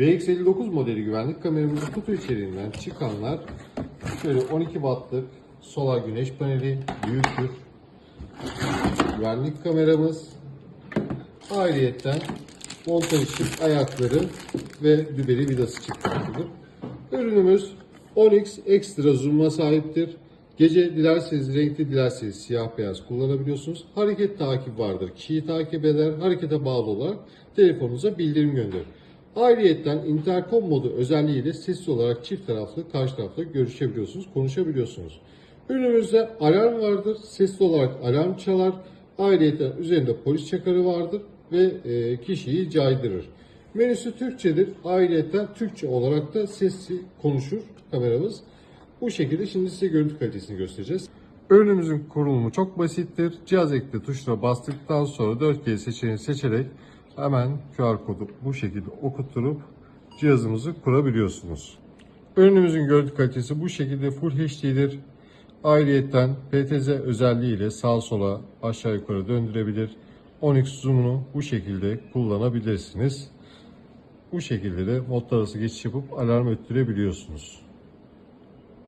VX59 modeli güvenlik kameramızın kutu içeriğinden çıkanlar şöyle 12 wattlık solar güneş paneli büyüktür. Güvenlik kameramız ayrıyetten montaj için ayakları ve dübeli vidası çıkmaktadır. Ürünümüz 10x ekstra zoom'a sahiptir. Gece dilerseniz renkli dilerseniz siyah beyaz kullanabiliyorsunuz. Hareket takip vardır. Kişiyi takip eder. Harekete bağlı olarak telefonunuza bildirim gönderir. Ayrıyetten intercom modu özelliğiyle sesli olarak çift taraflı karşı taraflı görüşebiliyorsunuz, konuşabiliyorsunuz. Ürünümüzde alarm vardır. Sesli olarak alarm çalar. Ayrıca üzerinde polis çakarı vardır ve e, kişiyi caydırır. Menüsü Türkçedir. Ayrıca Türkçe olarak da sesli konuşur kameramız. Bu şekilde şimdi size görüntü kalitesini göstereceğiz. Ürünümüzün kurulumu çok basittir. Cihaz ekle tuşuna bastıktan sonra 4G seçeneğini seçerek hemen QR kodu bu şekilde okutturup cihazımızı kurabiliyorsunuz. Ürünümüzün görüntü kalitesi bu şekilde Full HD'dir. Ayrıyetten PTZ özelliğiyle sağa sola aşağı yukarı döndürebilir. 10x zoom'unu bu şekilde kullanabilirsiniz. Bu şekilde de modlar arası geçiş yapıp alarm öttürebiliyorsunuz.